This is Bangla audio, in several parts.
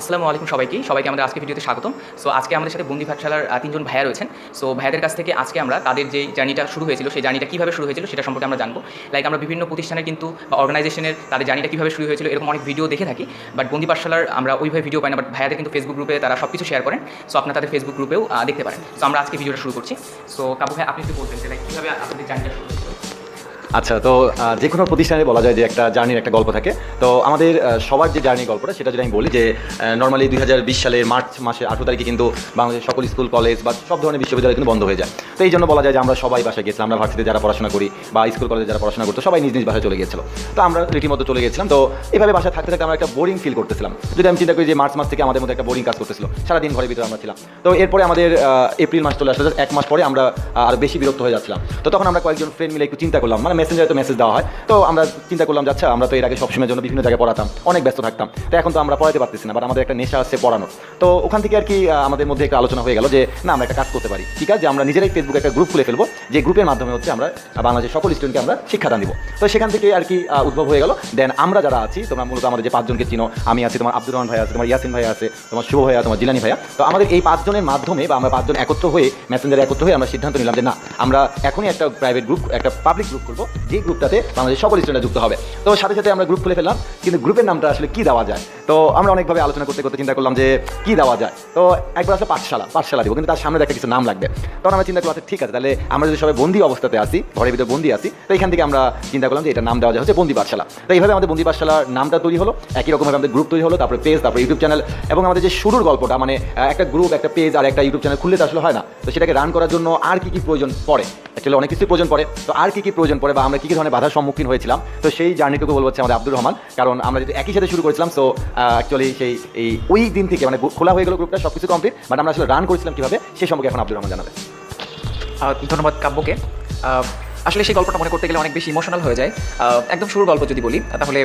আসসালামু আলাইকুম সবাইকে। সবাইকে আমাদের আজকে ভিডিওতে স্বাগতম। সো আজকে আমাদের সাথে বন্দি পাঠশালার তিনজন ভাইয়া রয়েছেন। সো ভাইয়াদের কাছ থেকে আজকে আমরা তাদের যে জার্নিটা শুরু হয়েছিল, সেই জার্নিটা কীভাবে শুরু হয়েছিল সেটা সম্পর্কে আমরা জানব। লাইক আমরা বিভিন্ন প্রতিষ্ঠানের কিন্তু, বা অর্গানাইজেশনের তাদের জার্নিটা কীভাবে শুরু হয়েছিল এরকম অনেক ভিডিও দেখে থাকি। বাট বন্দি পাঠশালার আমরা ওইভাবে ভিডিও পাই না বাট ভাইয়াদের কিন্তু ফেসবুক গ্রুপে তারা সব কিছু শেয়ার করেন। সো আপনারা তাদের ফেসবুক গ্রুপেও দেখতে পারেন। সো আমরা আজকে ভিডিওটা শুরু করছি। সো কাবু ভাই, আপনি একটু বলবেন যে লাইক কীভাবে আপনাদের জার্নিটা শুরু হয়েছিল? আচ্ছা তো যে কোনো প্রতিষ্ঠানে বলা যায় যে একটা জার্নির একটা গল্প থাকে। তো, আমাদের সবার যে জার্নি গল্পটা, সেটা যদি আমি বলি যে নর্মালি দুই হাজার বিশ সালের মার্চ মাসের আঠেরো তারিখে কিন্তু বাংলাদেশের সকল স্কুল, কলেজ বা সব ধরনের বিশ্ববিদ্যালয় কিন্তু বন্ধ হয়ে যায়। তো এই জন্য বলা যায় যে আমরা সবাই বাসায় গেছিলাম। আমরা ভার্সিটিতে যারা পড়াশোনা করি বা স্কুল, কলেজে যারা পড়াশোনা করতো, সবাই নিজ নিজ বাসায় চলে গিয়েছিল। তো আমরা রীতিমতো চলে গেছিলাম। তো এইভাবে বাসায় থাকতে থাকতে আমরা একটা বোরিং ফিল করতেছিলাম। যদি আমি চিন্তা করি যে মার্চ মাস থেকে আমাদের মধ্যে একটা বোরিং কাজ করতেছিল, সারাদিন ঘরের ভিতরে আমরা ছিলাম। তো, এরপরে আমাদের এপ্রিল মাস চলে আসলে। এক মাস পরে আমরা আরও বেশি বিরক্ত হয়ে যাচ্ছিলাম। তো তখন আমরা কয়েকজন ফ্রেন্ড মিলে একটু চিন্তা করলাম। মানে মেসেঞ্জারে তো মেসেজ দেওয়া হয়। তো আমরা চিন্তা করলাম যে আচ্ছা আমরা তো এর আগে সবসময়ের জন্য বিভিন্ন জায়গায় পড়াতাম, অনেক ব্যস্ত থাকতাম। তো এখন তো আমরা পড়াতে পারতেছি না বাট আমাদের একটা নেশা আছে পড়ানোর। তো ওখান থেকে আর কি আমাদের মধ্যে একটা আলোচনা হয়ে গেল যে, না, আমরা একটা কাজ করতে পারি। ঠিক আছে, আমরা নিজেরাই ফেসবুকে একটা গ্রুপ খুলে ফেলব, যে গ্রুপের মাধ্যমে হচ্ছে আমরা বাংলাদেশের সকল স্টুডেন্টকে আমরা শিক্ষাদান দিব। তো সেখান থেকে আর কি উদ্ভব হয়ে গেল। দেন আমরা যারা আছি, তোমরা মূলত আমাদের যে পাঁচজনকে চিনো, আমি আছি, তোমার আব্দুর রহমান ভাই আছে, তোমার ইয়াসিন ভাই আছে, তোমার শুভ ভাইয়া, তোমার জিলানি ভাইয়া। তো আমাদের এই পাঁচজনের মাধ্যমে বা আমরা পাঁচজন একত্র হয়ে মেসেঞ্জারে একত্র হয়ে আমরা সিদ্ধান্ত নিলাম যে, না, আমরা এখনই একটা প্রাইভেট গ্রুপ একটা পাবলিক গ্রুপ করব যে গ্রুপটাতে বাংলাদেশের সকল স্টুডেন্টরা যুক্ত হবে। তো সাথে সাথে আমরা গ্রুপ খুলে ফেললাম, কিন্তু গ্রুপের নামটা আসলে কি দেওয়া যায়? তো আমরা অনেকভাবে আলোচনা করতে করতে চিন্তা করলাম যে কি দেওয়া যায়। তো একবার আসলে পাঠশালা পাঠশালা দিব, কিন্তু তার সামনে একটা কিছু নাম লাগবে। তখন আমরা চিন্তা করলাম ঠিক আছে, তাহলে আমরা যদি সবাই বন্দি অবস্থাতে আসি ঘরের ভিতরে বন্দি আসি তো এখান থেকে আমরা চিন্তা করলাম যে এটা নাম দেওয়া যায় হচ্ছে বন্দি পাঠশালা। তো এইভাবে আমাদের বন্দি পাঠশালার নামটা তৈরি হলো, একই রকমভাবে আমাদের গ্রুপ তৈরি হলো, তারপরে পেজ তারপরে ইউটিউব চ্যানেল এবং আমাদের যে শুরুর গল্পটা মানে একটা গ্রুপ একটা পেজ আর একটা ইউটিউব চ্যানেল খুললে তো আসলে হয় না। তো সেটাকে রান করার জন্য আর কি কি প্রয়োজন পড়ে? অ্যাকচুয়ালি অনেক কিছুই প্রয়োজন পড়ে। তো আর কি কি প্রয়োজন পড়ে বা আমরা কি কি ধরনের বাধার সম্মুখীন হয়েছিলাম? তো সেই জার্নিটুকু বলব হচ্ছে আমাদের আব্দুর রহমান। কারণ আমরা যদি একই সাথে শুরু করেছিলাম সো অ্যাকচুয়ালি সেই এই ওই দিন থেকে মানে খোলা হয়ে গেল গ্রুপটা সব কিছু কমপ্লিট বাট আমরা আসলে রান করেছিলাম কীভাবে, সে সম্পর্কে এখন আব্দুর রহমান জানাবে। ধন্যবাদ কাব্যকে। আসলে সেই গল্পটা মনে করতে গেলে অনেক বেশি ইমোশনাল হয়ে যায়। একদম শুরুর গল্প যদি বলি তাহলে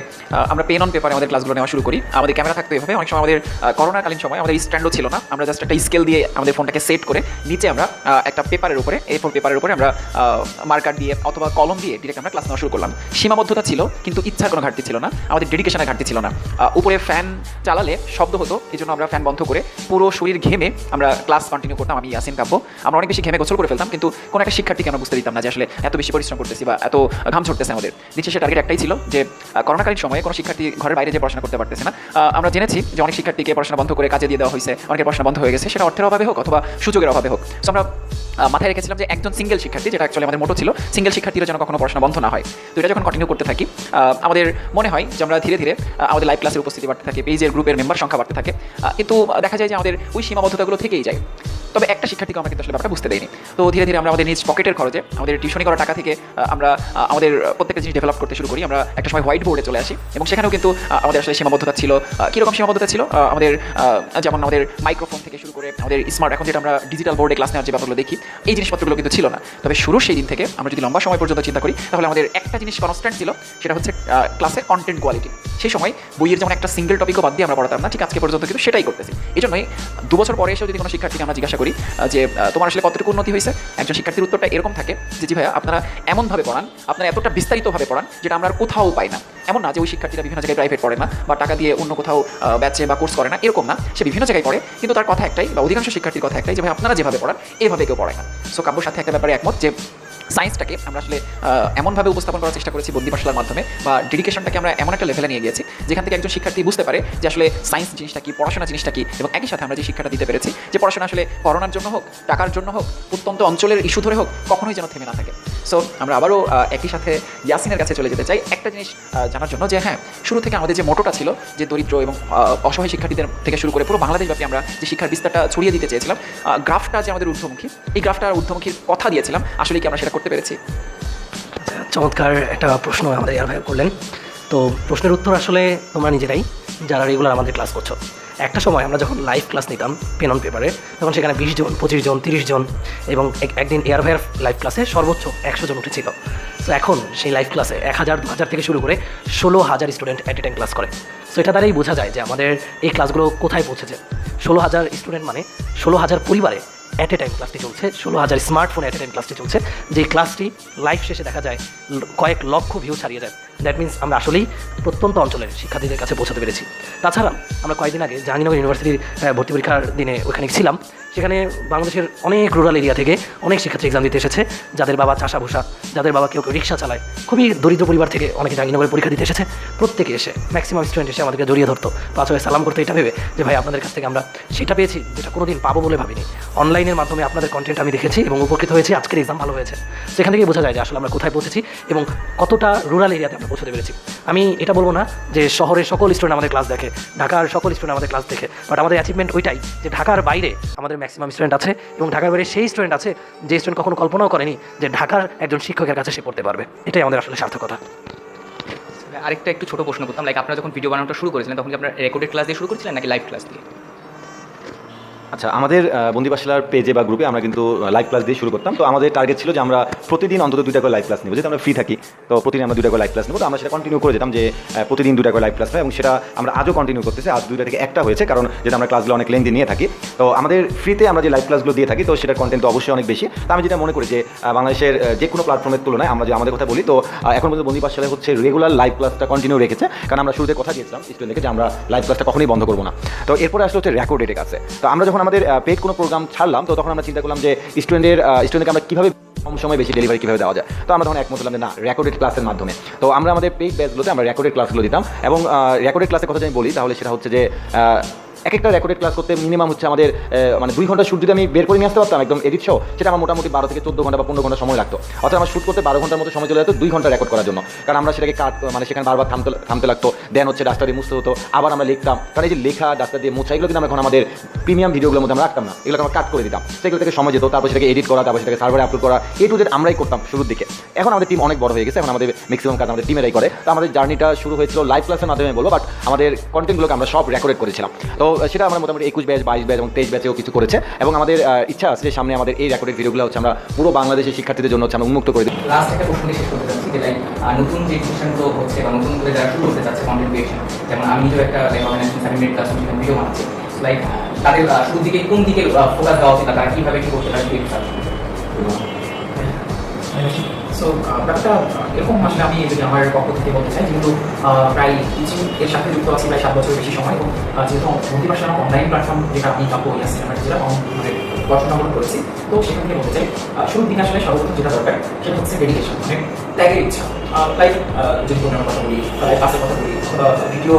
আমরা পেন অন পেপারে আমাদের ক্লাসগুলো নেওয়া শুরু করি। আমাদের ক্যামেরা থাকতো এভাবে, অনেক সময় আমাদের করোনাকালীন সময় আমাদের স্ট্যান্ডও ছিল না। আমরা জাস্ট একটা স্কেল দিয়ে আমাদের ফোনটাকে সেট করে নিচে আমরা একটা পেপারের উপরে এ ফোর পেপারের উপরে আমরা মার্কার দিয়ে অথবা কলম দিয়ে ডিরেক্ট আমরা ক্লাস নেওয়া শুরু করলাম। সীমাবদ্ধতা ছিল, কিন্তু ইচ্ছার কোনো ঘাটতি ছিল না। আমাদের ডেডিকেশনের ঘাটতি ছিল না। উপরে ফ্যান চালালে শব্দ হতো এই জন্য আমরা ফ্যান বন্ধ করে পুরো শরীর ঘেমে আমরা ক্লাস কন্টিনিউ করতাম আমি ইয়াসিন কাব্য। আমরা অনেক বেশি ঘেমে গোসল করে ফেলতাম, কিন্তু কোনো একটা শিক্ষার্থীকে আমরা বুঝতে দিতাম না যে আসলে এত বেশি পরিশ্রম করতেছি বা এত ঘাম ছড়তেছে আমাদের। নিচে সে টার্গেট একটাই ছিল যে করোনাকালীন সময়ে কোনো শিক্ষার্থী ঘরের বাইরে যে পড়াশোনা করতে পারতেছে না। আমরা জেনেছি যে অনেক শিক্ষার্থীকে পড়াশোনা বন্ধ করে কাজে দিয়ে দেওয়া হয়েছে, অনেকের পড়াশোনা বন্ধ হয়ে গেছে, সেটা অর্থের অভাবে হোক অথবা সুযোগের অভাবে হোক। So আমরা মাথায় রেখেছিলাম যে একজন সিঙ্গেল শিক্ষার্থী, যেটা অ্যাকচুয়ালি আমাদের মোটো ছিল সিঙ্গেল শিক্ষার্থীরা যেন কখনো পড়াশোনা বন্ধ না হয়। তো এটা যখন কন্টিনিউ করতে থাকি আমাদের মনে হয় যে আমরা ধীরে ধীরে আমাদের লাইভ ক্লাসের উপস্থিতি বাড়তে থাকে পেজের গ্রুপের মেম্বার সংখ্যা বাড়তে থাকে। কিন্তু দেখা যায় যে আমাদের ওই সীমাবদ্ধতাগুলো থেকেই যায়। তবে একটা শিক্ষার্থীকে আমরা কিন্তু আসলে ব্যাপারটা বুঝতে দেয়নি তো ধীরে ধীরে আমরা আমাদের নিজ পকেটের খরচে, আমাদের টিউশনি করা টাকা থেকে আমরা আমাদের প্রত্যেকটা জিনিস ডেভেলপ করতে শুরু করি। আমরা একটা সময় হোয়াইট বোর্ডে চলে আসি এবং সেখানেও কিন্তু আমাদের আসলে সীমাবদ্ধতা ছিল। কীরকম সীমাবদ্ধতা ছিল? আমাদের যেমন আমাদের মাইক্রোফোন থেকে শুরু করে, আমাদের স্মার্ট এখন যেটা আমরা ডিজিটাল বোর্ডে ক্লাস নেওয়ার যে ব্যাপারগুলো দেখি, এই জিনিসপত্রগুলো কিন্তু ছিল না। তবে শুরু সেই দিন থেকে আমরা যদি লম্বা সময় পর্যন্ত চিন্তা করি, তাহলে আমাদের একটা জিনিস কনস্ট্যান্ট ছিল, সেটা হচ্ছে ক্লাসের কন্টেন্ট কোয়ালিটি সেই সময় বইয়ের যেমন একটা সিঙ্গেল টপিকও বাদ দিয়ে আমরা পড়াতাম না, ঠিক আজকে পর্যন্ত কিন্তু সেটাই করতেছি। এই জন্যই দু বছর পরে এসেও যদি কোনো শিক্ষার্থীকে আমরা জিজ্ঞাসা করি যে তোমার আসলে কতটুকু উন্নতি হয়েছে? একজন শিক্ষার্থীর উত্তরটা এরকম থাকে যে, জি ভাইয়া, আপনারা এমনভাবে পড়ান, আপনারা এতটা বিস্তারিতভাবে পড়ান যেটা আমরা আর কোথাও পাই না। এমন না যে, ওই শিক্ষার্থীরা বিভিন্ন জায়গায় প্রাইভেট পড়ে না বা টাকা দিয়ে অন্য কোথাও ব্যাচে বা কোর্স করে না, এরকম না। সে বিভিন্ন জায়গায় পড়ে, কিন্তু তার কথা একটাই বা অধিকাংশ শিক্ষার্থীর কথা একটাই যে ভাই আপনারা যেভাবে পড়ান, এভাবে কেউ পড়ায় না। সো কাব্যর সাথে একটা ব্যাপারে একমত যে সায়েন্সটাকে আমরা আসলে এমনভাবে উপস্থাপন করার চেষ্টা করেছি বন্দি পাঠশালার মাধ্যমে বা ডেডিকেশনটাকে আমরা এমন একটা লেভেলে নিয়ে গিয়েছি, যেখান থেকে একজন শিক্ষার্থী বুঝতে পারে যে আসলে সায়েন্স জিনিসটা কি, পড়াশোনা জিনিসটা কি এবং একই সাথে আমরা যে শিক্ষাটা দিতে পেরেছি, যে পড়াশোনা আসলে করোনার জন্য হোক, টাকার জন্য হোক প্রত্যন্ত অঞ্চলের ইস্যু ধরে হোক, কখনোই যেন থেমে না থাকে। সো আমরা আবারও একই সাথে ইয়াসিনের কাছে চলে যেতে চাই। একটা জিনিস জানার জন্য যে হ্যাঁ শুরু থেকে আমাদের যে মোটোটা ছিল, যে দরিদ্র এবং অসহায় শিক্ষার্থীদের থেকে শুরু করে পুরো বাংলাদেশব্যাপী আমরা যে শিক্ষার বিস্তারটা ছড়িয়ে দিতে চেয়েছিলাম গ্রাফটা যে আমাদের ঊর্ধ্বমুখী, এই গ্রাফটার ঊর্ধ্বমুখীর কথা দিয়েছিলাম আসলে কি আমরা সেটা করতে পেরেছি। আচ্ছা, চমৎকার একটা প্রশ্ন আমাদের ভাই করলেন। তো প্রশ্নের উত্তর আসলে তোমরা নিজেরাই যারা রেগুলার আমাদের ক্লাস করছ। একটা সময় আমরা যখন লাইভ ক্লাস নিতাম পেন অন পেপারে তখন সেখানে বিশ জন পঁচিশ জন তিরিশ জন এবং একদিন এয়ার ভাইয়ের লাইভ ক্লাসে সর্বোচ্চ একশো জন উঠেছিল। তো এখন সেই লাইভ ক্লাসে এক হাজার দু হাজার থেকে শুরু করে ষোলো হাজার student at a time class করে। সো এটা দ্বারাই বোঝা যায় যে আমাদের এই ক্লাসগুলো কোথায় পৌঁছেছে। ষোলো হাজার স্টুডেন্ট মানে ষোলো হাজার পরিবারে অ্যাট এ টাইম ক্লাসটি চলছে। ষোলো হাজার স্মার্টফোন অ্যাট এ টাইম ক্লাসটি চলছে। যে ক্লাসটি লাইভ শেষে দেখা যায় কয়েক লক্ষ ভিউ ছাড়িয়ে যায়। দ্যাট মিনস আমরা আসলেই প্রত্যন্ত অঞ্চলের শিক্ষার্থীদের কাছে পৌঁছাতে পেরেছি। তাছাড়া আমরা কয়েকদিন আগে জাহাঙ্গীরনগর ইউনিভার্সিটির ভর্তি পরীক্ষার দিনে ওখানে ছিলাম। সেখানে বাংলাদেশের অনেক রুরাল এরিয়া থেকে অনেক শিক্ষার্থী এক্সাম দিতে এসেছে। যাদের বাবা চাষা যাদের বাবা কেউ কেউ রিক্সা চালায়। খুবই দরিদ্র পরিবার থেকে অনেকে জাহাঙ্গীরনগরে পরীক্ষা দিতে এসেছে। প্রত্যেকে এসে ম্যাক্সিমাম স্টুডেন্ট এসে আমাদেরকে জড়িয়ে ধরতো। পাঁচ সালাম করতে, এটা ভেবে যে, ভাই, আপনাদের কাছ থেকে আমরা সেটা পেয়েছি যেটা কোনোদিন পাবো বলে ভাবিনি। অনলাইনের মাধ্যমে আপনাদের কন্টেন্ট আমি দেখেছি এবং উপকৃত হয়েছি। আজকের এক্সাম ভালো হয়েছে। সেখান থেকেই বোঝা যায় যে, আসলে আমরা কোথায় পৌঁছেছি এবং কতটা রুরাল এরিয়াতে আমরা পৌঁছতে পেরেছি। আমি এটা বলব না যে, শহরের সকল স্টুডেন্ট আমাদের ক্লাস দেখে, ঢাকার সকল স্টুডেন্ট আমাদের ক্লাস দেখে বাট আমাদের অ্যাচিভমেন্ট ওইটাই যে, ঢাকার বাইরে আমাদের ম্যাক্সিমাম স্টুডেন্ট আছে এবং ঢাকার বাইরে সেই স্টুডেন্ট আছে যে স্টুডেন্ট কখনো কল্পনাও করেনি যে ঢাকার একজন শিক্ষকের কাছে সে পড়তে পারবে। এটাই আমাদের আসলে সার্থকতা আরেকটা একটু ছোট প্রশ্ন করতাম লাইক আপনারা যখন ভিডিও বানানোটা শুরু করেছিলেন, তখন কি আপনারা রেকর্ডেড ক্লাস দিয়ে শুরু করেছিলেন নাকি লাইভ ক্লাস দিয়ে? আচ্ছা আমাদের বন্দিবাসলার পেজে বা গ্রুপে আমরা কিন্তু লাইভ ক্লাস দিয়ে শুরু করতাম। তো আমাদের টার্গেট ছিল যে আমরা প্রতিদিন অন্তত দুইটা করে লাইভ ক্লাস নেব। যেহেতু আমরা ফ্রি থাকি, তো প্রতিদিন আমরা দুইটা করে লাইভ ক্লাস নেব। তো আমরা সেটা কন্টিনিউ করে যেতাম যে প্রতিদিন দুইটা করে লাইভ ক্লাস হয় এবং সেটা আমরা আজও কন্টিনিউ করতেছি। আজ দুইটা থেকে একটা হয়েছে, কারণ যেটা আমরা ক্লাসগুলো অনেক লেন্দি নিয়ে থাকি, তো আমাদের ফ্রিতে আমরা যে লাইভ ক্লাসগুলো দিয়ে থাকি, তো সেটার কন্টেন্ট তো অবশ্যই অনেক বেশি। তো আমি যেটা মনে করি যে বাংলাদেশের যে কোনো প্ল্যাটফর্মের তুলনায় আমরা যে আমাদের কথা বলি, তো এখন পর্যন্ত বন্দিবাসলে হচ্ছে রেগুলার লাইভ ক্লাসটা কন্টিনিউ রেখেছে। কারণ আমরা শুরুতে কথা দিয়েছিলাম স্টুডেন্টকে যে আমরা লাইভ ক্লাসটা কখনোই বন্ধ করব না। তো এরপরে আসলে হচ্ছে রেকর্ডেড কাছে। তো আমরা যখন আমাদের পেড কোনো প্রোগ্রাম ছাড়লাম, তো তখন আমরা চিন্তা করলাম যে স্টুডেন্টের স্টুডেন্টকে আমরা কীভাবে কম সময় বেশি ডেলিভারি কীভাবে দেওয়া যায়। তো আমরা তখন একমত হলাম যে না রেকর্ডেড ক্লাসের মাধ্যমে। তো আমরা আমাদের পেইড ব্যাচগুলোতে আমরা রেকর্ডেড ক্লাসগুলো দিতাম এবং রেকর্ডেড ক্লাসের কথা যদি বলি, তাহলে সেটা হচ্ছে যে এক একটা রেকর্ডেড ক্লাস করতে মিনিমাম হচ্ছে আমাদের মানে দুই ঘণ্টা শুট যদি আমি বের করে নিয়ে আসতে পারতাম একদম এডিট শো সেটা আমার মোটামুটি বারো থেকে চোদ্দ ঘণ্টা বা পনেরো ঘণ্টা সময় লাগতো। অর্থাৎ আমার শুট করতে বারো ঘণ্টার মতো সময় চলে যেত দুই ঘণ্টা রেকর্ড করার জন্য। কারণ আমরা সেটাকে কাট মানে সেখানে বারবার থামতে থামতে লাগতো। দেন হচ্ছে ডাস্টার দিয়ে মুছতে হতো। আবার আমরা লিখতাম। কারণ এই যে লেখা ডাস্টার দিয়ে মোছা, এগুলো কিন্তু আমরা এখন আমাদের প্রিমিয়াম ভিডিওগুলোর মধ্যে আমরা রাখতাম না। এগুলো আমরা কাট করে দিতাম। সেগুলো থেকে সময় যেত, তারপর সেটাকে এডিট করা, তারপর সেটাকে সার্ভারে আপলোড করা। এই টু জেড আমরাই করতাম শুরুর দিকে। এখন আমাদের টিম অনেক বড় হয়ে গেছে। এখন আমাদের ম্যাক্সিমাম কাজ আমাদের টিমেরাই করে। তো আমাদের জার্নিটা শুরু হয়েছিল লাইভ ক্লাসের মাধ্যমে বলব বাট আমাদের কন্টেন্টগুলোকে আমরা সব রেকর্ড করেছিলাম। তো সেটা আমরা মোটামুটি একুশ ব্যাচ বাইশ ব্যাচ এবং তেইশ ব্যাচেও কিছু করেছে। এবং আমাদের ইচ্ছা আছে যে সামনে আমাদের এই রেকর্ডেড ভিডিওগুলো হচ্ছে আমরা পুরো বাংলাদেশের শিক্ষার্থীদের জন্য হচ্ছে আমরা উন্মুক্ত করে দিই। লাস্ট একটা প্রশ্ন শেষ করতে চাচ্ছি, যে নতুন যে হচ্ছে বা নতুন করে যারা শুরু চাচ্ছে কন্টেন্ট ক্রিয়েশন যেমন আমি নিজেও একটা লাইক অর্গানাইজেশন সার্টিফিকেট ক্লাস বানাচ্ছি লাইক তাদের শুরুর দিকে কোন দিকে ফোকাস দেওয়া উচিত, তারা কীভাবে কী করতে পারে সো ব্যাপারটা এরকম আসলে আমি যদি আমার পক্ষ থেকে বলতে চাই, যেহেতু প্রায় টিচিং এর সাথে যুক্ত আছি প্রায় সাত বছরের বেশি সময়, এবং যেহেতু মন্ত্রী অনলাইন প্ল্যাটফর্ম যেটা আমি কাব্য ইয়াসিন আমার যেটা মানে করে করেছি। তো সেখান থেকে বলতে চাই শুরুর দিকে আসলে সর্বপ্রথম যেটা দরকার, সেটা হচ্ছে ডেডিকেশন মানে ত্যাগের ইচ্ছা। লাইক যদি প্রোগ্রামের কথা বলি লাইভ ক্লাসের কথা বলি ভিডিও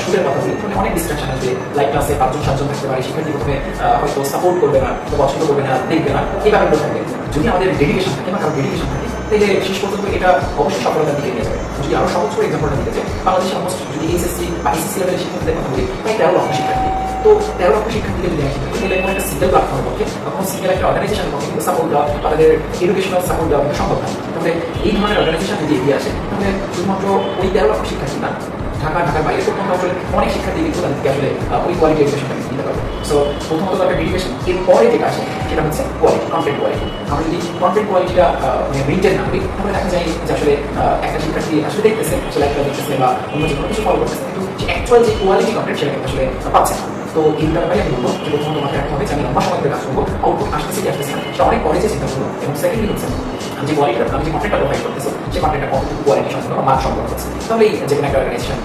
শুটের কথা বলি মানে অনেক ডিস্ট্রাকশন আসবে লাইভ ক্লাসে পাঁচজন, সাতজন থাকতে পারে শিক্ষার্থী প্রথমে হয়তো সাপোর্ট করবে না পছন্দ করবে না, দেখবে না, এই ব্যাপারগুলো থাকবে যদি আমাদের ডেডিকেশন থাকে বা কারও ডেডিকেশন থাকে, তাহলে শেষ পর্যন্ত এটা অবশ্যই সফলতার দিকে নিয়ে যাবে। যদি আরও সহজ করে এক্সাম্পলটা দিতে চাই বাংলাদেশে অলমোস্ট যদি এইচএসসি বা এসএসসি লেভেলের শিক্ষার্থীদের কথা বলি প্রায় তেরো লক্ষ শিক্ষার্থী। তো তেরো লক্ষ যদি একসাথে করতে গেলে কোনো একটা সিঙ্গেল প্ল্যাটফর্মের পক্ষে বা সিঙ্গেল একটা অর্গানাইজেশনের পক্ষে কিন্তু সাপোর্ট দেওয়া তাদের এডুকেশনাল সাপোর্ট দেওয়া কিন্তু সম্ভব না তাহলে এই ধরনের অর্গানাইজেশন যদি এগিয়ে আসে তাহলে শুধুমাত্র ওই তেরো লক্ষ শিক্ষার্থী না ঢাকা ঢাকার বাইরে প্রত্যন্ত অঞ্চলে অনেক শিক্ষার্থী কিন্তু তাদেরকে আসলে ওই কোয়ালিটি এডুকেশনটা দিতে পারবে সো প্রথমত দরকার ডেডিকেশন এরপরে যেটা আসে সেটা হচ্ছে কোয়ালিটি কন্টেন্ট কোয়ালিটি আমরা যদি কন্টেন্ট কোয়ালিটিটা মানে মেনটেন না করি তাহলে দেখা যায় যে আসলে একটা শিক্ষার্থী আসলে দেখতেছে সে লাইফটা দেখতেছে বা অন্য যে কোনো কিছু ফলো করতেছে কিন্তু অ্যাকচুয়াল যে কোয়ালিটি কন্টেন্ট সেটা কিন্তু আসলে পাচ্ছে না তো এই ব্যাপারে যে মাথায় রাখতে হবে যে আমি লম্বা সময় ধরে কাজ করব আউটপুট আসতেছে কি আসতেছে না। সেটা অনেক পরে যে চিন্তা করব এবং সেকেন্ডলি হচ্ছে, আমি যে কোয়ালিটি আমি যে কন্টেন্টটা প্রোভাইড করতেছি, সেই কন্টেন্টটা কতটুকু কোয়ালিটি সম্পূর্ণ মান সম্পূর্ণ হচ্ছে তাহলে এই যে কোনো একটা অর্গানাইজেশন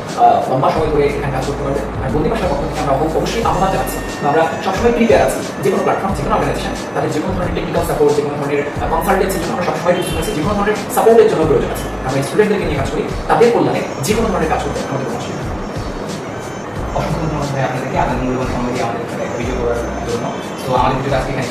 লম্বা সময় ধরে এখানে কাজ করতে পারবে। আর বন্দি ভাষার পক্ষ থেকে আমরা অব- অবশ্যই আহ্বান জানাচ্ছি আমরা সবসময় প্রিপেয়ার আছি যে কোনো প্ল্যাটফর্ম যে কোনো অর্গানাইজেশন তাদের যে কোনো ধরনের টেকনিক্যাল সাপোর্ট যে কোনো ধরনের কনসালটেন্সির জন্য আমরা সবসময় প্রস্তুত আছি, যে কোনো ধরনের সাপোর্টের জন্য প্রয়োজন আছে। আমরা স্টুডেন্টদেরকে নিয়ে কাজ করি, তাদের কল্যাণে যে কোনো ধরনের কাজ করতে আমাদের অসুবিধা ধন্যবাদ ভাই আপনাদেরকে আদান মূল্যবান সময় দিয়ে আমাদের অভিযোগ করার জন্য। তো আমাদের ভিডিওটা আজকে এখানে